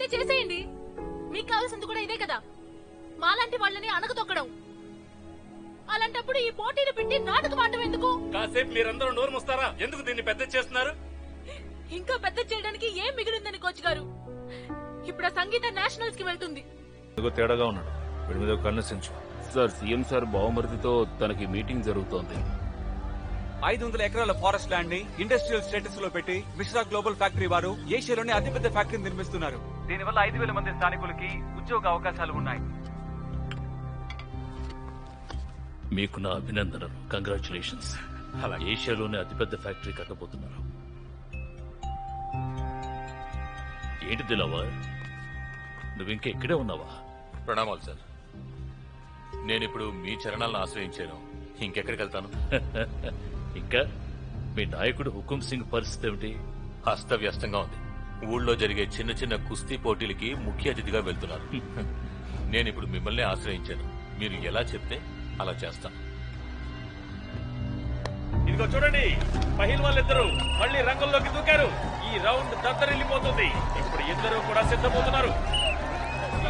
అయితే చేసేయండి. మీకు కావాల్సింది కూడా ఇదే కదా. మాలాంటి వాళ్ళని అణగతొక్కడం అలాంటప్పుడు ఈ పోటీలు పెట్టి నాటకం ఆడటం ఎందుకు? కాసేపు మీరందరూ నోరు మూస్తారా? ఎందుకు దీన్ని పెద్ద చేస్తున్నారు? ఇంకా పెద్ద చేయడానికి ఏం మిగిలిందని కోచ్ గారు? ఇప్పుడు ఆ సంగీత నేషనల్స్కి వెళ్తుంది. ఎందుకో తేడాగా ఉన్నాడు. వీడి మీద కన్నుసించు సార్ సీఎం సార్ బావమరిదితో తనకి మీటింగ్ జరుగుతోంది. ఐదు వందల ఎకరాల ఫారెస్ట్ ల్యాండ్ని ఇండస్ట్రియల్ స్టేటస్లో పెట్టి మిశ్రా గ్లోబల్ ఫ్యాక్టరీ వారు ఏషియాలోనే అతిపెద్ద ఫ్యాక్టరీని నిర్మిస్తున్నారు. దీనివల్ల ఐదు వేల మంది స్థానికులకి ఉద్యోగ అవకాశాలు ఉన్నాయి. మీకు నా అభినందనలు. కంగ్రాచులేషన్స్ అలా ఏషియాలోనే అతిపెద్ద ఫ్యాక్టరీ కట్టబోతున్నారు. ఏంటి దిలావా? నువ్వు ఇంకా ఇక్కడే ఉన్నావా? ప్రణామాలు సార్. నేను ఇప్పుడు మీ చరణాలను ఆశ్రయించాను. ఇంకెక్కడికి వెళ్తాను ఇంకా మీ నాయకుడు హుకుం సింగ్ పరిస్థితి ఏమిటి? అస్తవ్యస్తంగా ఉంది. ఊళ్ళో జరిగే చిన్న చిన్న కుస్తీ పోటీలకి ముఖ్య అతిథిగా వెళ్తున్నారు. నేను ఇప్పుడు మిమ్మల్ని ఆశ్రయించాను. మీరు ఎలా చెప్తే అలా చేస్తాను. ఇదిగో చూడండి పహిల్ వాళ్ళిద్దరూ మళ్ళీ రంగంలోకి దూకారు. ఈ రౌండ్ దద్దరిల్లిపోతుంది ఇప్పుడు ఇద్దరు కూడా సిద్ధమవుతున్నారు.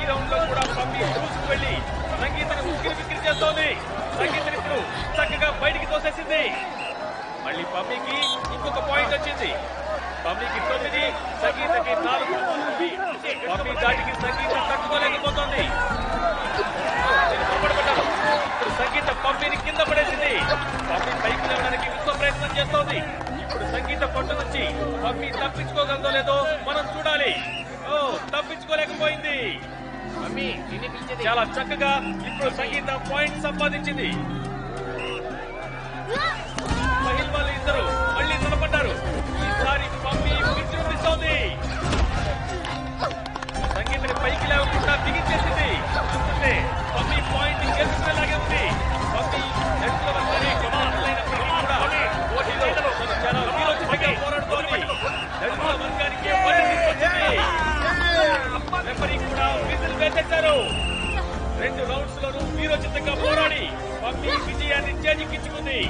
ఈ రౌండ్లో కూడా పంపి దూసుకు వెళ్ళి సంగీతని ఉక్కిరి బిక్కిరి చేస్తోంది. సంగీతని ఇప్పుడు చక్కగా బయటికి తోసేసింది. మళ్ళీ పంపికి ఇంకొక పాయింట్ వచ్చింది. పమ్మికి తొమ్మిది సంగీతకి నాలుగు పమ్మి దాటికి సంగీతం తట్టుకోలేకపోతోంది. ఇప్పుడు సంగీత పంపిని కింద పడేసింది. పంపి పైకి లేవడానికి విశ్వ ప్రయత్నం చేస్తోంది. ఇప్పుడు సంగీత పట్టు నుంచి పంపి తప్పించుకోగలదో లేదో మనం చూడాలి. ఓ తప్పించుకోలేకపోయింది. చాలా చక్కగా ఇప్పుడు సంగీత పాయింట్ సంపాదించింది. చేజిక్కించుకుంది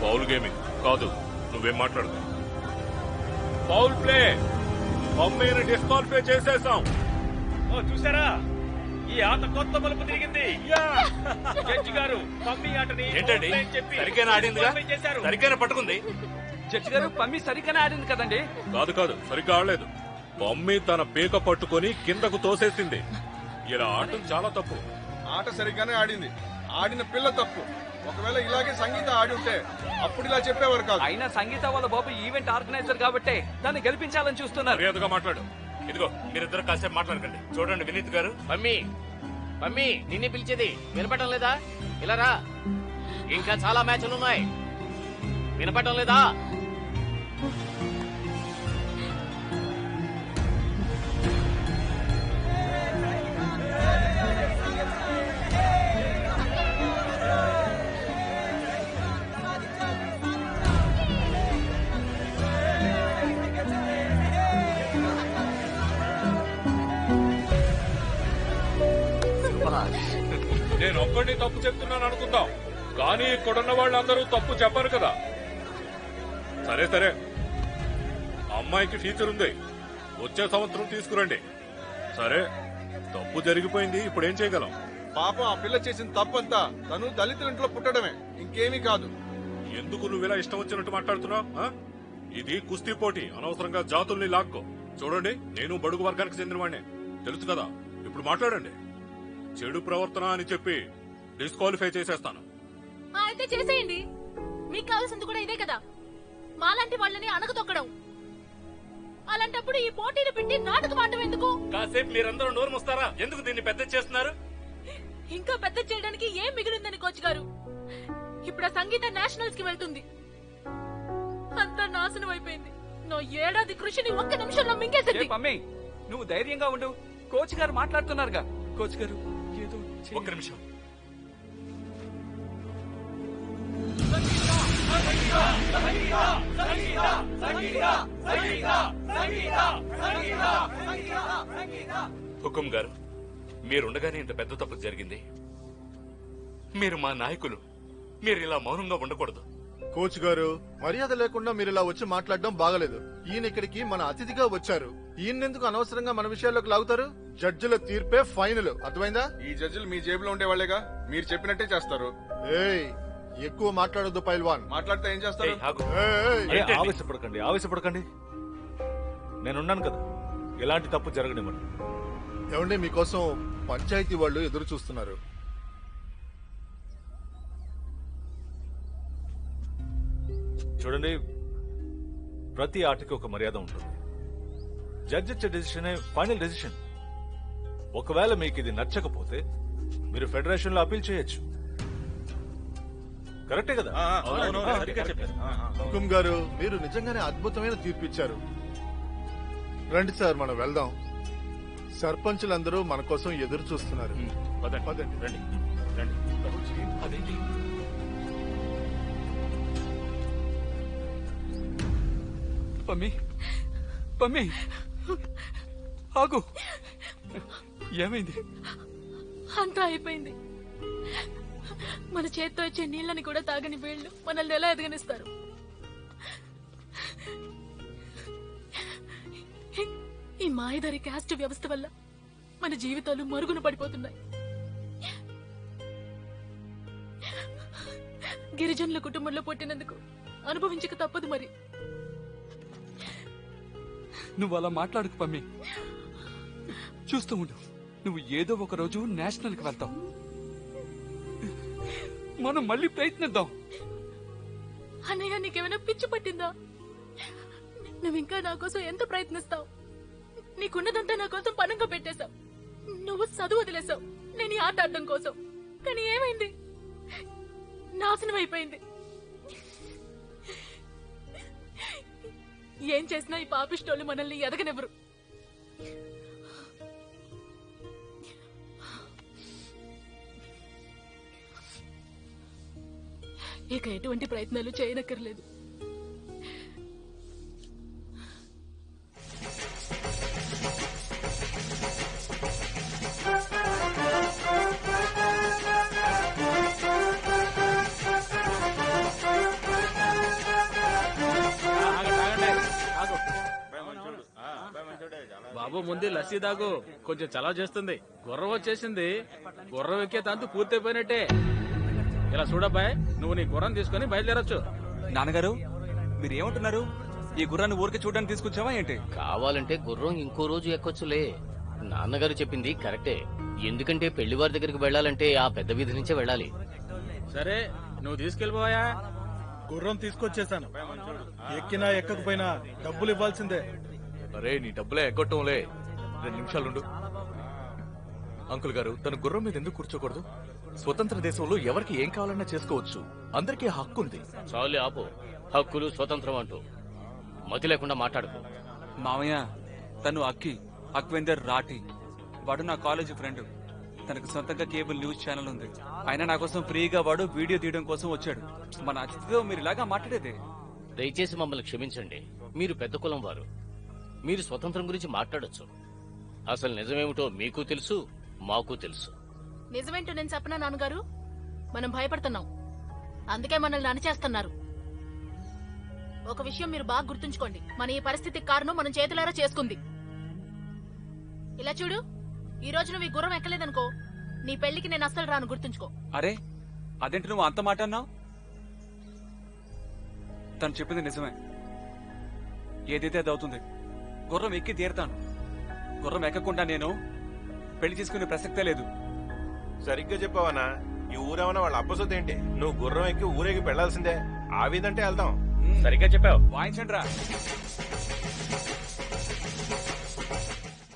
ఫౌల్ గేమింగ్ కాదు నువ్వేం మాట్లాడదు ఫౌల్ ప్లే మమ్మీని డిస్క్వాలిఫై చేసేసాం. ఓ చూసారా? ఈ ఆట కొత్త మలుపు తిరిగింది. జడ్జి గారు పమ్మి ఆటని ఏంటండి? చెప్పి సరిగ్గానే ఆడిందిగా? సరిగ్గానే పట్టుకుంది? జడ్జి గారు పమ్మి సరిగ్గానే ఆడింది కదండి. కాదు కాదు సరిగ్గా ఆడలేదు. మమ్మీ తన పీక పట్టుకొని కిందకు తోసేసింది. ఇలా ఆడటం చాలా తప్పు. ఆట సరిగ్గానే ఆడింది. ఆడిన పిల్ల తప్పు. ఒకవేళ ఇలాగే సంగీత ఆడి ఉంటే అప్పుడు ఇలా చెప్పేవారు కాదు. అయినా సంగీత వాళ్ళ బాబు ఈవెంట్ ఆర్గనైజర్ కాబట్టి దాన్ని గెలిపించాలని చూస్తున్నారు. మర్యాదగా మాట్లాడు. ఇదిగో మీరిద్దరు కాసేపు మాట్లాడకండి. చూడండి వినీత్ గారు. మమ్మీ మమ్మీ నిన్నే పిలిచేది వినపడడం లేదా? ఇలా రా. ఇంకా చాలా మ్యాచ్లు ఉన్నాయి. వినపడడం లేదా? నేను ఒక్కడిని తప్పు చెప్తున్నాను అనుకుందాం. కానీ ఇక్కడున్న వాళ్ళందరూ తప్పు చెప్పరు కదా. సరే సరే. అమ్మాయికి టీచర్ ఉంది. వచ్చే సంవత్సరం తీసుకురండి. సరే తప్పు జరిగిపోయింది ఇప్పుడు ఏం చేయగలం? పాపం ఆ పిల్ల చేసిన తప్పంతా తను దళితుల ఇంట్లో పుట్టడమే ఇంకేమీ కాదు. ఎందుకు నువ్వు ఇలా ఇష్టం వచ్చినట్టు మాట్లాడుతున్నావు? ఇది కుస్తీ పోటీ అనవసరంగా జాతుల్ని లాక్కో. చూడండి నేను బడుగు వర్గానికి చెందినవాడినే తెలుసు కదా ఇప్పుడు మాట్లాడండి. చెడు ప్రవర్తన అని చెప్పి డిస్క్వాలిఫై చేసేస్తాను. అయితే చేసేయండి. మీకు కావాల్సింది కూడా ఇదే కదా. మాలాంటి వాళ్ళని అణగతొక్కడం అలాంటప్పుడు ఈ పోటీలు పెట్టి నాటకం ఎందుకు? కాసేపు మీరందరూ నోరు మూస్తారా? ఎందుకు దీన్ని పెద్ద చేస్తున్నారు? ఇంకా పెద్ద చేయడానికి ఏం మిగిలిందని కోచ్ గారు? ఇప్పుడు ఆ సంగీత నేషనల్స్కి వెళ్తుంది. అంతా నాశనం అయిపోయింది. నా ఏడాది కృషిని ఒక్క నిమిషంలో మింగేసింది. పమ్మి నువ్వు ధైర్యంగా ఉండు. కోచ్ గారు మాట్లాడుతున్నారుగా. కోచ్ గారు ఏదో. ఒక్క నిమిషం. హుకుం గారు మీరుండగానే ఇంత పెద్ద తప్పు జరిగింది. మీరు మా నాయకులు మీరు ఇలా మౌనంగా ఉండకూడదు. కోచ్ గారు మర్యాద లేకుండా మీరు ఇలా వచ్చి మాట్లాడడం బాగలేదు. ఈయన ఇక్కడికి మన అతిథిగా వచ్చారు. ఈయనెందుకు అనవసరంగా మన విషయాల్లోకి లాగుతారు? జడ్జిల తీర్పే ఫైనల్. అర్థమైందా? ఈ జడ్జిలు మీ జేబులో ఉండే వాళ్ళేగా మీరు చెప్పినట్టే చేస్తారు. ఏయ్ ఎక్కువ మాట్లాడొద్దు పైల్వాన్. మాట్లాడితే ఏం చేస్తారు? అరే, ఆవేశపడకండి ఆవేశపడకండి. నేనున్నాను కదా ఎలాంటి తప్పు జరగనివ్వను. ఏమండి మీకోసం పంచాయతీ వాళ్ళు ఎదురు చూస్తున్నారు. చూడండి ప్రతి ఆటకి ఒక మర్యాద ఉంటుంది. జడ్జ్ ఇచ్చే డెసిషన్ ఫైనల్ డెసిషన్ ఒకవేళ మీకు ఇది నచ్చకపోతే మీరు ఫెడరేషన్లో అపీల్ చేయొచ్చు. కరెక్టే కదా? సరిగ్గా చెప్పారు. హుకుం గారు మీరు నిజంగానే అద్భుతమైన తీర్పు ఇచ్చారు రండి సార్ మనం వెళ్దాం. సర్పంచులందరూ మన కోసం ఎదురు చూస్తున్నారు. పదండి. రండి రండి. అదేంటి? పమ్మి పమ్మి. ఆగు. ఏమైంది? అంతా అయిపోయింది. మన చేత్తో వచ్చే నీళ్ళని కూడా తాగని వీళ్ళు మనల్ని ఎలా ఎదగనిస్తారు? ఈ మాయదారి క్యాస్ట్ వ్యవస్థ వల్ల మన జీవితాలు మరుగున పడిపోతున్నాయి. గిరిజనుల కుటుంబంలో పుట్టినందుకు అనుభవించక తప్పదు మరి. నువ్వు అలా మాట్లాడకు పమ్మి. చూస్తూ ఉండు. నువ్వు ఏదో ఒక రోజు నేషనల్కి వెళ్తావు. మనం మళ్ళీ ప్రయత్నిద్దాం. అన్నయ్య నీకేమైనా పిచ్చి పట్టిందా? నువ్వు ఇంకా నా కోసం ఎంత ప్రయత్నిస్తావు? నీకున్నదంతా నా కోసం పనంగా పెట్టేశావు. నువ్వు చదువు వదిలేసావు నేను ఈ ఆట ఆడడం కోసం. కానీ ఏమైంది? నాశనం అయిపోయింది. ఏం చేసినా ఈ పాపిష్టోళ్ళు మనల్ని ఎదగనివ్వరు. ఇక ఎటువంటి ప్రయత్నాలు చేయనక్కర్లేదు. బాబు ముందు లస్సీ దాగు. కొంచెం చలవ చేస్తుంది. గుర్రం వచ్చేసింది. గుర్రం ఎక్కే తంతు పూర్తయిపోయినట్టే. ఇలా చూడబ్బాయ్ నువ్వు నీ గుర్రం తీసుకొని బయలుదేరొచ్చు. నాన్నగారు మీరు ఏమంటున్నారు ఈ గుర్రాన్ని ఊరికి చూడడానికి తీసుకొచ్చావా ఏంటి? కావాలంటే గుర్రం ఇంకో రోజు ఎక్కొచ్చులే. నాన్నగారు చెప్పింది కరెక్టే. ఎందుకంటే పెళ్ళివారి దగ్గరికి వెళ్ళాలంటే ఆ పెద్ద వీధి నుంచే వెళ్ళాలి. సరే నువ్వు తీసుకెళ్ళిపోయా? గుర్రం తీసుకొచ్చేసాను. ఎక్కినా ఎక్కకపోయినా డబ్బులు ఇవ్వాల్సిందే. అరే నీ డబ్బులే ఎగ్గొట్టంలే. రెండు నిమిషాలుండు. అంకుల్ గారు తన గుర్రం మీద ఎందుకు కూర్చోకూడదు? స్వతంత్ర దేశంలో ఎవరికి ఏం కావాలన్నా చేసుకోవచ్చు. అందరికీ హక్కు ఉంది. చాలే ఆపు. హక్కులు స్వతంత్రం అంటూ. మతి లేకుండా మాట్లాడుకో. మామయ్య తను అక్కి అక్వేందర్ రాఠీ. వాడు నా కాలేజీ ఫ్రెండ్. తనకు సొంతంగా కేబుల్ న్యూస్ ఛానల్ ఉంది. ఆయన నా కోసం ఫ్రీగా వాడు వీడియో తీయడం కోసం వచ్చాడు. మన అతిథితో మీరు ఇలాగా మాట్లాడేదే. దయచేసి మమ్మల్ని క్షమించండి. మీరు పెద్ద కులం వారు. మీరు స్వతంత్రం గురించి మాట్లాడొచ్చు. అసలు నిజమేమిటో మీకు తెలుసు మాకు తెలుసు. నిజమేంటో నేను చెప్పనా నాన్నగారు? మనం భయపడుతున్నాం. అందుకే మనల్ని అణిచేస్తున్నారు. ఒక విషయం మీరు బాగా గుర్తుంచుకోండి. మన ఈ పరిస్థితికి కారణం మనం చేతులారా చేసుకుంది. ఇలా చూడు ఈ రోజు నువ్వు ఈ గుర్రం ఎక్కలేదనుకో నీ పెళ్ళికి నేను అస్సలు రాను గుర్తుంచుకో. అరే అదేంటి నువ్వు అంత మాట అన్నావు? తను చెప్పింది నిజమే. ఏదైతే అది అవుతుంది గుర్రం ఎక్కి తీరుతాను. గుర్రం ఎక్కకుండా నేను పెళ్ళి చేసుకునే ప్రసక్తే లేదు. సరిగ్గా చెప్పావనా ఈ ఊరేమన్నా వాళ్ళ అబ్బసొద్దు ఏంటి? నువ్వు గుర్రం ఎక్కి ఊరేగి పెళ్ళాల్సిందే. ఆ విధంటే వెళ్దాం సరిగ్గా చెప్పావు. వాయించండి రా